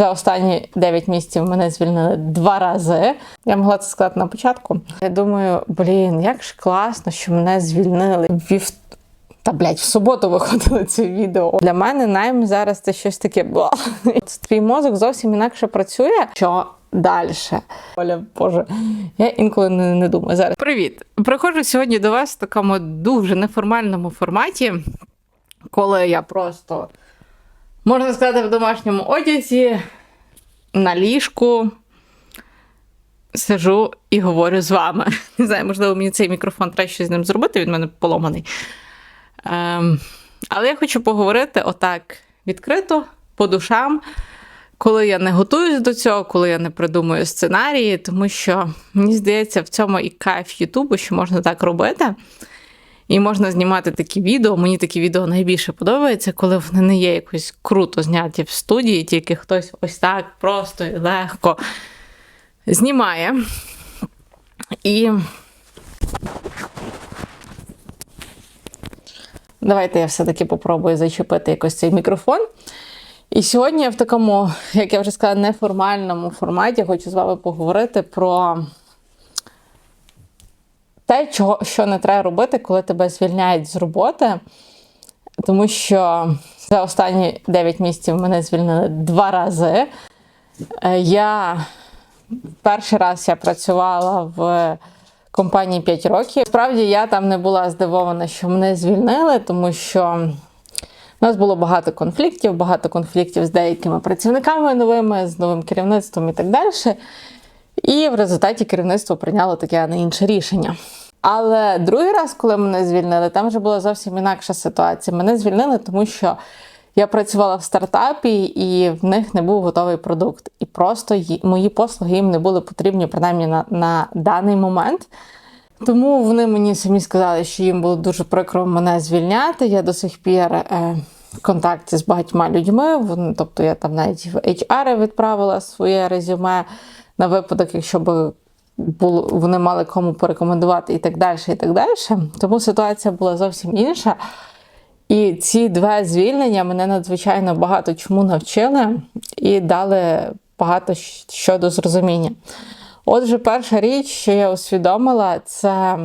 За останні 9 місяців мене звільнили два рази. Я могла це сказати на початку. Я думаю, блін, як ж класно, що мене звільнили вів... Та блядь, в суботу виходило це відео. Для мене найм зараз це щось таке. Твій мозок зовсім інакше працює. Що далі? Оля, Боже, я інколи не, не думаю зараз. Привіт! Приходжу сьогодні до вас в такому дуже неформальному форматі, коли я просто можна сказати, в домашньому одязі на ліжку сижу і говорю з вами. Не знаю, можливо, мені цей мікрофон треба щось з ним зробити, він в мене поломаний. Ем, але я хочу поговорити отак відкрито, по душам, коли я не готуюсь до цього, коли я не придумую сценарії, тому що мені здається, в цьому і кайф Ютубу, що можна так робити. І можна знімати такі відео. Мені такі відео найбільше подобаються, коли вони не є якось круто зняті в студії, тільки хтось ось так просто і легко знімає. І давайте я все-таки попробую зачепити якось цей мікрофон. І сьогодні я в такому, як я вже сказала, неформальному форматі хочу з вами поговорити про те, чого, що не треба робити, коли тебе звільняють з роботи. Тому що за останні 9 місяців мене звільнили два рази. Е, Я перший раз я працювала в компанії 5 років. Справді я там не була здивована, що мене звільнили, тому що у нас було багато конфліктів, багато конфліктів з деякими працівниками новими, з новим керівництвом і так далі. І в результаті керівництво прийняло таке а не інше рішення. Але другий раз, коли мене звільнили, там вже була зовсім інакша ситуація. Мене звільнили, тому що я працювала в стартапі, і в них не був готовий продукт. І просто мої послуги їм не були потрібні, принаймні на, на даний момент. Тому вони мені самі сказали, що їм було дуже прикро мене звільняти. Я до сих пір е, в контакті з багатьма людьми. Вони, тобто я там навіть в HR відправила своє резюме на випадок, якщо б було, вони мали кому порекомендувати і так далі. і так далі. Тому ситуація була зовсім інша. І ці два звільнення мене надзвичайно багато чому навчили і дали багато щодо зрозуміння. Отже, перша річ, що я усвідомила, це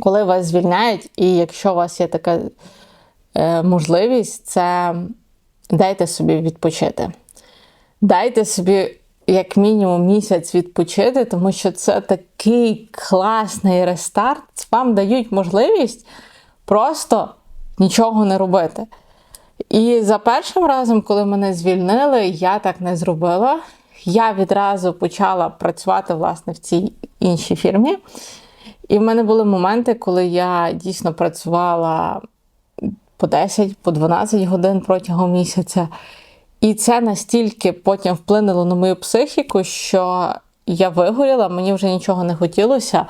коли вас звільняють, і якщо у вас є така е, можливість, це дайте собі відпочити. Дайте собі як мінімум місяць відпочити, тому що це такий класний рестарт. Вам дають можливість просто нічого не робити. І за першим разом, коли мене звільнили, я так не зробила. Я відразу почала працювати власне в цій іншій фірмі. І в мене були моменти, коли я дійсно працювала по 10, по 12 годин протягом місяця. І це настільки потім вплинуло на мою психіку, що я вигоріла, мені вже нічого не хотілося.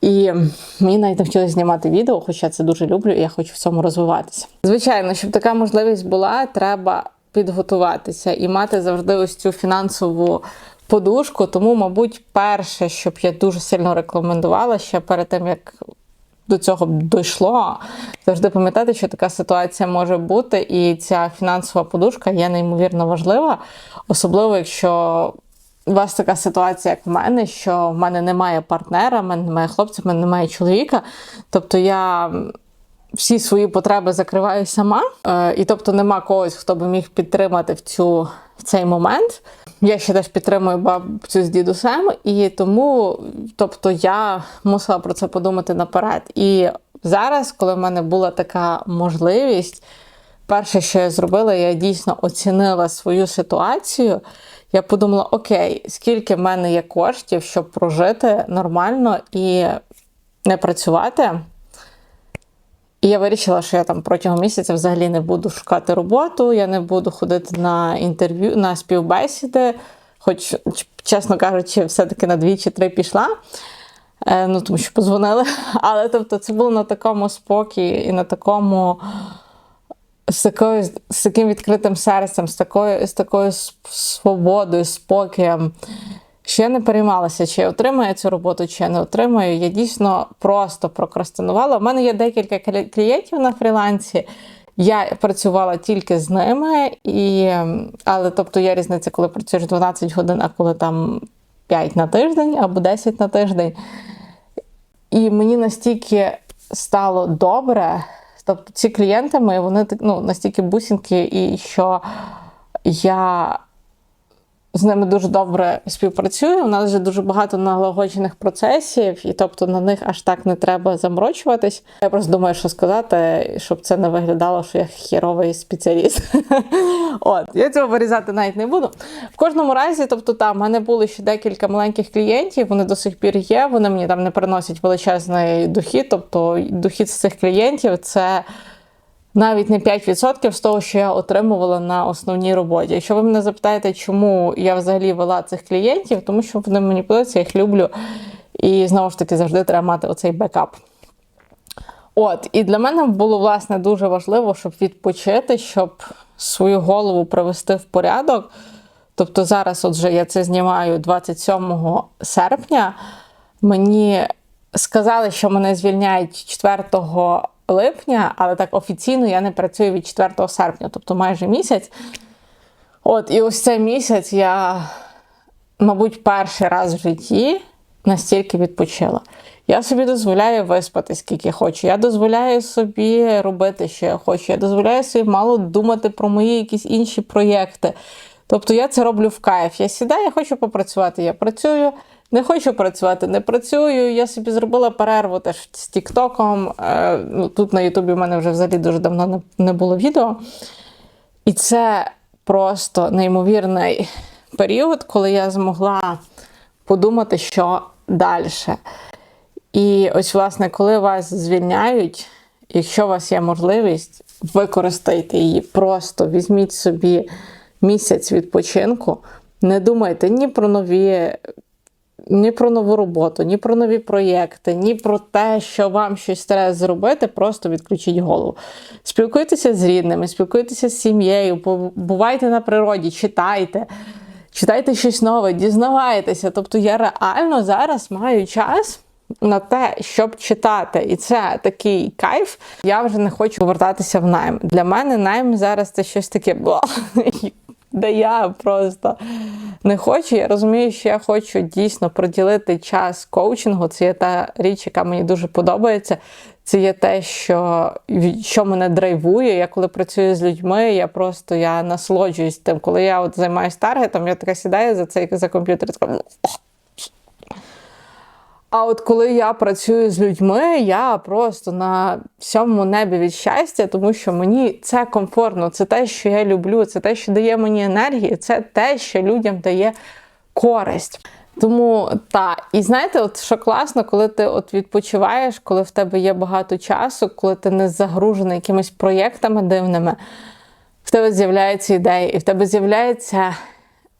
І мені навіть навчилися знімати відео, хоча це дуже люблю, і я хочу в цьому розвиватися. Звичайно, щоб така можливість була, треба підготуватися і мати завжди ось цю фінансову подушку. Тому, мабуть, перше, що б я дуже сильно рекомендувала ще перед тим, як до цього дійшло, завжди пам'ятати, що така ситуація може бути, і ця фінансова подушка є неймовірно важлива, особливо якщо. У вас така ситуація, як в мене, що в мене немає партнера, в мене немає хлопця, в мене немає чоловіка. Тобто я всі свої потреби закриваю сама, е, і тобто нема когось, хто би міг підтримати в цю в цей момент. Я ще теж підтримую бабцю з дідусем, і тому, тобто, я мусила про це подумати наперед. І зараз, коли в мене була така можливість, перше, що я зробила, я дійсно оцінила свою ситуацію. Я подумала: окей, скільки в мене є коштів, щоб прожити нормально і не працювати. І я вирішила, що я там протягом місяця взагалі не буду шукати роботу, я не буду ходити на інтерв'ю, на співбесіди, хоч, чесно кажучи, все-таки на дві чи три пішла. Е, ну, тому що позвонили. Але тобто, це було на такому спокій і на такому з такою з таким відкритим серцем, з такою, з такою свободою, спокоєм. Я не переймалася, чи я отримаю цю роботу, чи я не отримаю. Я дійсно просто прокрастинувала. У мене є декілька клієнтів на фрілансі, Я працювала тільки з ними, і, але тобто є різниця, коли працюєш 12 годин, а коли там 5 на тиждень або 10 на тиждень. І мені настільки стало добре. Тобто ці клієнти мої, вони ну, настільки бусинки, і що я з ними дуже добре співпрацюю. У нас вже дуже багато налагоджених процесів, і тобто на них аж так не треба заморочуватись. Я просто думаю, що сказати, щоб це не виглядало, що я хіровий спеціаліст. От, я цього вирізати навіть не буду. В кожному разі, тобто, там в мене були ще декілька маленьких клієнтів, вони до сих пір є. Вони мені там не приносять величезний дохід. Тобто, дохід з цих клієнтів це навіть не 5% з того, що я отримувала на основній роботі. Якщо ви мене запитаєте, чому я взагалі вела цих клієнтів, тому що вони мені подобаються, я їх люблю. І знову ж таки завжди треба мати оцей бекап. От, і для мене було власне дуже важливо, щоб відпочити, щоб свою голову привести в порядок. Тобто зараз, отже, я це знімаю 27 серпня. Мені сказали, що мене звільняють 4 липня, але так офіційно я не працюю від 4 серпня, тобто майже місяць. От, і ось цей місяць я, мабуть, перший раз в житті настільки відпочила. Я собі дозволяю виспати, скільки хочу. Я дозволяю собі робити, що я хочу. Я дозволяю собі мало думати про мої якісь інші проєкти.Тобто я це роблю в кайф. Я сідаю, я хочу попрацювати, я працюю. Не хочу працювати, не працюю. Я собі зробила перерву теж з Тіктоком. Е, ну, Тут на Ютубі в мене вже взагалі дуже давно не було відео. І це просто неймовірний період, коли я змогла подумати, що далі. І ось, власне, коли вас звільняють, якщо у вас є можливість, використайте її. Просто візьміть собі місяць відпочинку. Не думайте ні про нові ні про нову роботу, ні про нові проєкти, ні про те, що вам щось треба зробити, просто відключіть голову. Спілкуйтеся з рідними, спілкуйтеся з сім'єю, бувайте на природі, читайте. Читайте щось нове, дізнавайтеся. Тобто я реально зараз маю час на те, щоб читати. І це такий кайф. Я вже не хочу повертатися в найм. Для мене найм зараз це щось таке де я просто не хочу. Я розумію, що я хочу дійсно приділити час коучингу. Це є та річ, яка мені дуже подобається. Це є те, що що мене драйвує. Я коли працюю з людьми, я просто я насолоджуюсь тим. Коли я от займаюся таргетом, я така сідаю за цей за комп'ютер. і така а от коли я працюю з людьми, я просто на всьому небі від щастя, тому що мені це комфортно, це те, що я люблю, це те, що дає мені енергію, це те, що людям дає користь. Тому так, і знаєте, от що класно, коли ти от відпочиваєш, коли в тебе є багато часу, коли ти не загружений якимись проєктами дивними, в тебе з'являються ідеї, і в тебе з'являється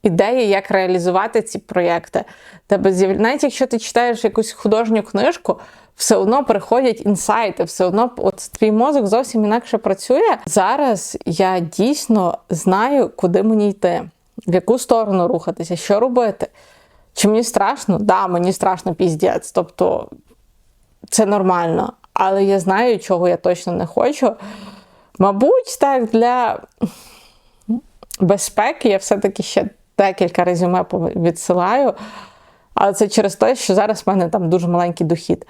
ідеї, як реалізувати ці проєкти. Тебе навіть якщо ти читаєш якусь художню книжку, все одно приходять інсайти, все одно от твій мозок зовсім інакше працює. Зараз я дійсно знаю, куди мені йти, в яку сторону рухатися, що робити. Чи мені страшно? Да, мені страшно піздець. Тобто це нормально. Але я знаю, чого я точно не хочу. Мабуть, так, для безпеки я все-таки ще декілька резюме відсилаю. Але це через те, що зараз в мене там дуже маленький дохід.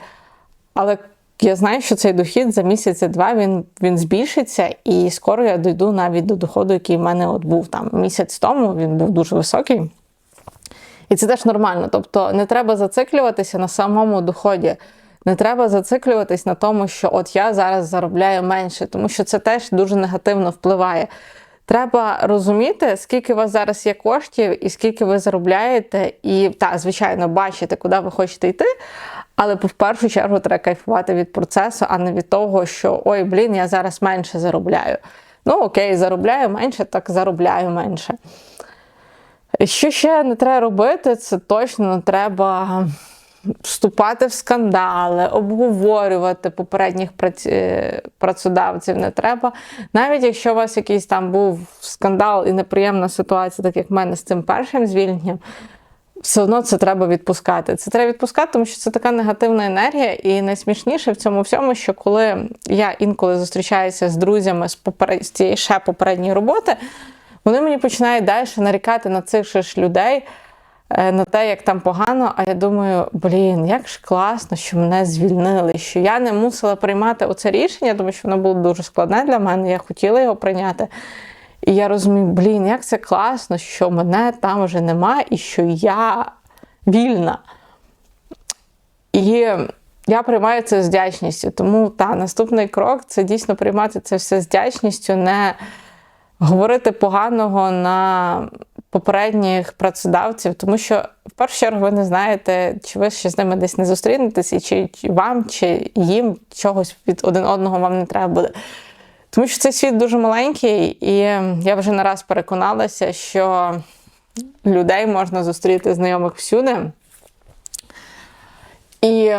Але я знаю, що цей дохід за місяць-два він він збільшиться, і скоро я дійду навіть до доходу, який в мене от був там місяць тому, він був дуже високий. І це теж нормально. Тобто не треба зациклюватися на самому доході. Не треба зациклюватись на тому, що от я зараз заробляю менше, тому що це теж дуже негативно впливає. Треба розуміти, скільки у вас зараз є коштів і скільки ви заробляєте, і так, звичайно, бачити, куди ви хочете йти. Але в першу чергу треба кайфувати від процесу, а не від того, що ой, блін, я зараз менше заробляю. Ну, окей, заробляю менше, так заробляю менше. Що ще не треба робити, це точно треба вступати в скандали, обговорювати попередніх е, працедавців не треба. Навіть якщо у вас якийсь там був скандал і неприємна ситуація, так як в мене з цим першим звільненням, все одно це треба відпускати. Це треба відпускати, тому що це така негативна енергія. І найсмішніше в цьому всьому, що коли я інколи зустрічаюся з друзями з, поперед... з цієї ще попередньої роботи, вони мені починають далі нарікати на цих же ж людей. Е, На те, як там погано, а я думаю, блін, як ж класно, що мене звільнили, що я не мусила приймати оце рішення, тому що воно було дуже складне для мене. Я хотіла його прийняти. І я розумію, блін, як це класно, що мене там вже нема, і що я вільна. І я приймаю це з вдячністю. Тому та, наступний крок це дійсно приймати це все з вдячністю, не говорити поганого на попередніх працедавців, тому що в першу чергу ви не знаєте, чи ви ще з ними десь не зустрінетеся, чи вам, чи їм чогось від один одного вам не треба буде. Тому що цей світ дуже маленький, і я вже не раз переконалася, що людей можна зустріти знайомих всюди. І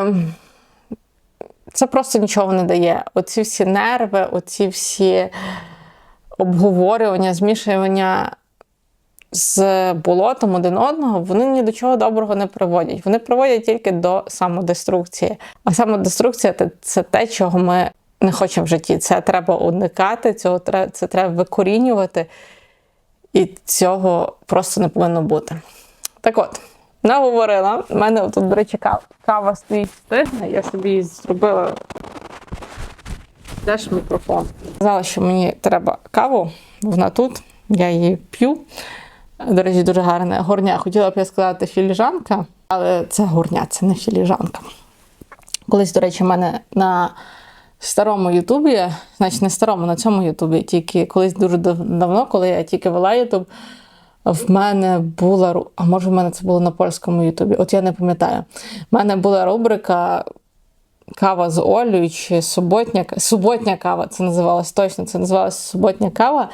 це просто нічого не дає. Оці всі нерви, оці всі обговорювання, змішування з болотом один одного, вони ні до чого доброго не приводять. Вони приводять тільки до самодеструкції. А самодеструкція це те, чого ми не хочемо в житті. Це треба уникати, цього це треба викорінювати, і цього просто не повинно бути. Так от, наговорила. У мене тут, до речі, кава, кава стоїть стигне, я собі зробила. Теж мікрофон. Сказала, що мені треба каву, вона тут, я її п'ю. До речі, дуже гарне горня. Хотіла б я сказати філіжанка, але це горня, це не філіжанка. Колись, до речі, в мене на старому Ютубі, значить не старому, на цьому Ютубі, тільки колись дуже давно, коли я тільки вела Ютуб, в мене була а може в мене це було на польському Ютубі, от я не пам'ятаю. В мене була рубрика Кава з Олею чи суботня, суботня кава. Це називалось точно, це називалось суботня кава.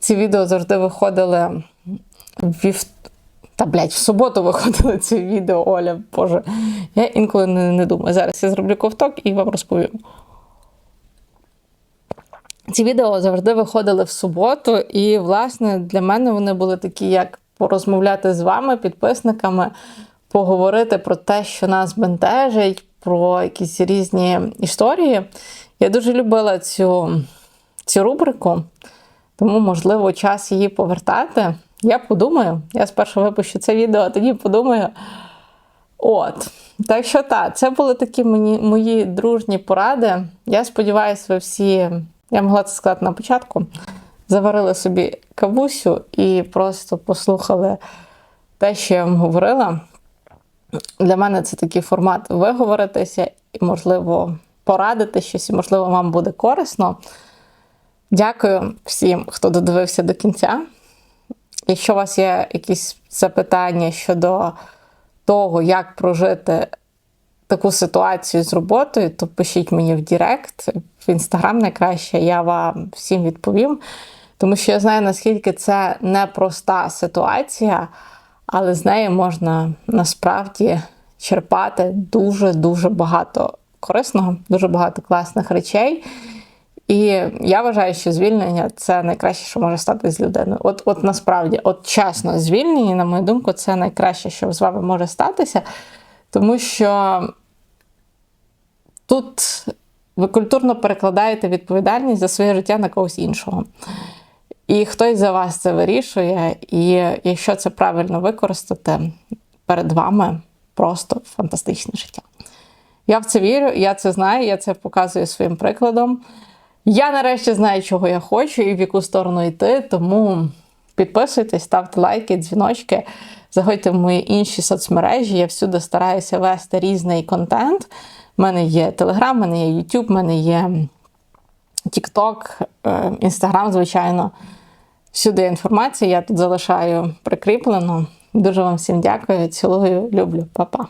Ці відео завжди виходили вів... Та, блядь, в суботу виходили ці відео, Оля, Боже. Я інколи не, не думаю. Зараз я зроблю ковток і вам розповім. Ці відео завжди виходили в суботу, і, власне, для мене вони були такі, як порозмовляти з вами, підписниками, поговорити про те, що нас бентежить, про якісь різні історії. Я дуже любила цю, цю рубрику, тому, можливо, час її повертати. Я подумаю, я спершу випущу це відео, а тоді подумаю. От. Так що так, це були такі мені, мої дружні поради. Я сподіваюся, ви всі. Я могла це сказати на початку. Заварили собі кавусю і просто послухали те, що я вам говорила. Для мене це такий формат виговоритися і, можливо, порадити щось, і, можливо, вам буде корисно. Дякую всім, хто додивився до кінця. Якщо у вас є якісь запитання щодо того, як прожити таку ситуацію з роботою, то пишіть мені в Директ, в інстаграм найкраще, я вам всім відповім. Тому що я знаю, наскільки це непроста ситуація, але з неї можна насправді черпати дуже-дуже багато корисного, дуже багато класних речей. І я вважаю, що звільнення це найкраще, що може стати з людиною. От, от насправді, от чесно, звільнення, на мою думку, це найкраще, що з вами може статися, тому що тут ви культурно перекладаєте відповідальність за своє життя на когось іншого. І хтось за вас це вирішує, і якщо це правильно використати, перед вами просто фантастичне життя. Я в це вірю, я це знаю, я це показую своїм прикладом. Я нарешті знаю, чого я хочу і в яку сторону йти, тому підписуйтесь, ставте лайки, дзвіночки, заходьте в мої інші соцмережі. Я всюди стараюся вести різний контент. У мене є Телеграм, у мене є YouTube, у мене є TikTok, Instagram, звичайно. Всюди є інформація, я тут залишаю прикріплено. Дуже вам всім дякую, цілую, люблю, Па-па.